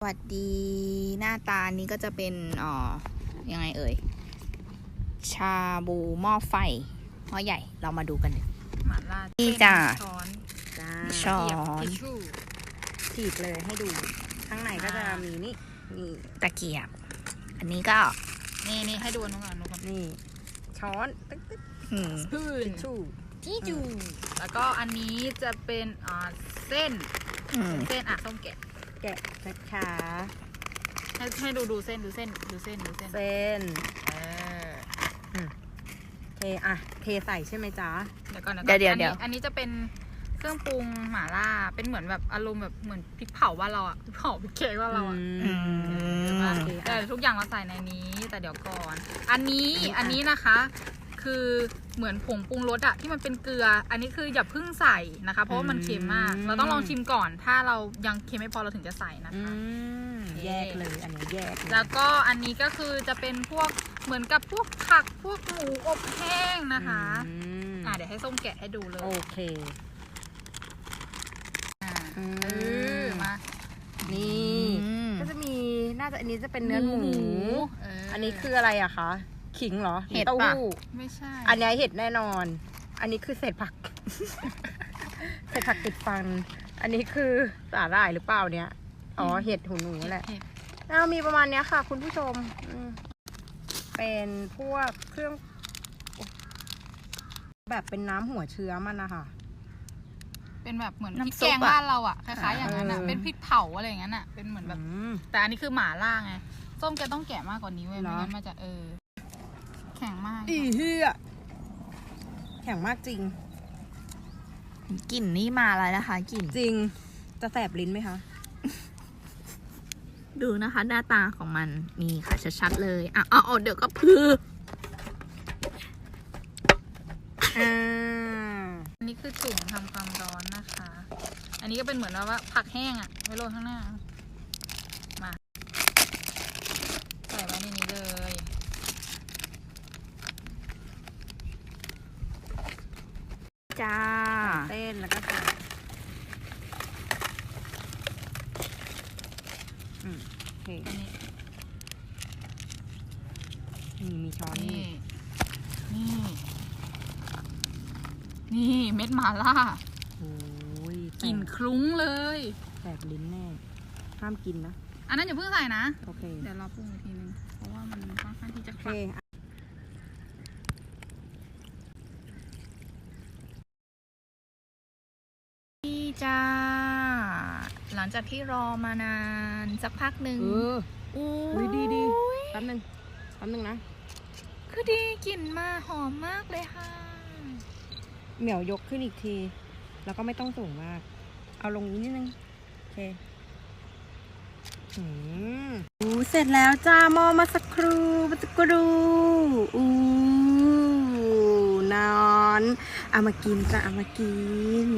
สวัสดีหน้าตานี้ก็จะเป็นอ๋อยังไงเอ่ย ชาบูหม้อไฟหม้อใหญ่เรามาดูกันเลยหมาล่านี่จ้ะช้อนจ้าช้อนเกียบทิชชู่ฉีกเลยให้ดู ข้างในก็จะมีนี่นี่ตะเกียบ อันนี้ก็ นี่นี่ให้ดูอันนู้นก่อนอันนู้นก่อนนี่ ช้อนตึ๊กตึ๊กอืมพื้นทิชชู่ทิชชู่แล้วก็อันนี้จะเป็นอ่าเส้นอืมเส้นอะส้มแกะ แกะช้าให้ให้ดูดูเส้นดูเส้นดูเส้นดูเส้นๆเส้นเออเทอะเทใส่ใช่ไหมจ๊ะเดี๋ยวก่อนนะเดี๋ยวเดี๋ยวอันเดี๋นี้ยว อันนี้จะเป็นเครื่องปรุงหม่าล่าเป็นเหมือนแบบอารมณ์แบบเหมือนพริกเผาว่าเราอะพริกเผาพริกเค้กว่าเราอะอืมโอเคแต่อะทุกอย่างเราใส่ในนี้แต่เดี๋ยวก่อน อันนี้อัอันนนี้นี้นะคะ คือเหมือนผงปรุงรสอะที่มันเป็นเกลือ อันนี้คืออย่าเพิ่งใส่นะคะ เพราะว่ามันเค็มมาก เราต้องลองชิมก่อน ถ้าเรายังเค็มไม่พอเราถึงจะใส่นะอืคะมแยกเลยอันนี้แยกเลยแล้วก็อันนี้ก็คือจะเป็นพวกเหมือนกับพวกผักพวกหมูอบแห้งนะคะอืมอะเดี๋ยวให้ส้มแกะให้ดูเลยโอเคอ่าอืมเออมานี่อืมก็จะมีน่าจะอันนี้จะเป็นเนื้อหมูเอันนี้คืออะไรอะคะ ขิงเหรอเห็ดเต้าปะ หู้ไม่ใช่อันนี้เห็ดแน่นอน อันนี้คือเศษผัก เศษผักติดฟัน อันนี้คือสาหร่ายหรือเปล่าเนี่ยอ๋อเห็ดหูหนูแหละ เห็ดอ้าวมีประมาณเนี้ยค่ะ คุณผู้ชมอืมเป็นพวกเครื่อง แบบเป็นน้ำหัวเชื้อมันนะคะ เป็นแบบเหมือนพริกน้ำซุแกปงอะ บ้านเราอะคล้ายๆอย่างนั้นอะเออ เป็นพริกเผาอะไรอย่างนั้นอะเป็นเหมือนแบบ อืม แต่อันนี้คือหมาล่าไงส้มแกต้องแกะมากกว่านี้เว้ยเหรไม่องั้นมันจะเออแข็งมากอีเหี้ยแข็งมากจริง กลิ่นนี่มาแล้วนะคะกลิ่นจริง จะแสบลิ้นไหมคะ ดูนะคะหน้าตาของมันนี่ค่ะชัดๆเลยอะเอาเอาเดี๋ยวก็พืออ่าอันนี้คือจุ่มทำความร้อนนะคะ อันนี้ก็เป็นเหมือนว่าผักแห้งอะไว้โรยข้างหน้ามา ใส่ไว้ในนี้เลย จ้า เต้นแล้วก็ใส่อืมโอเคอันนี้นี่มีช้อนนี่ นี่ นี่นี่เม็ดหมาล่าโอ้ยกลิ่นคลุ้งเลยแสบลิ้นแน่ ห้ามกินนะ อันนั้นอย่าเพิ่งใส่นะ โอเค เดี๋ยวเราปรุงอีกทีนึง เพราะว่ามันค่อนข้างที่จะโอคเคลัก นี่ จ้า หลังจากที่รอมานาน สักพักหนึ่งเอออู้อุ๊ยดีดีแป๊บนึงแป๊บนึงนะ คือดีกลิ่นมาหอมมากเลยค่ะ เหมียวยกขึ้นอีกที แล้วก็ไม่ต้องสูงมาก เอาลงนี้นิดนึง โอเคอืมอู้เสร็จแล้วจ้าหม้อมาสักครูมาสักครูอู้นอน เอามากินจ้าเอามากิน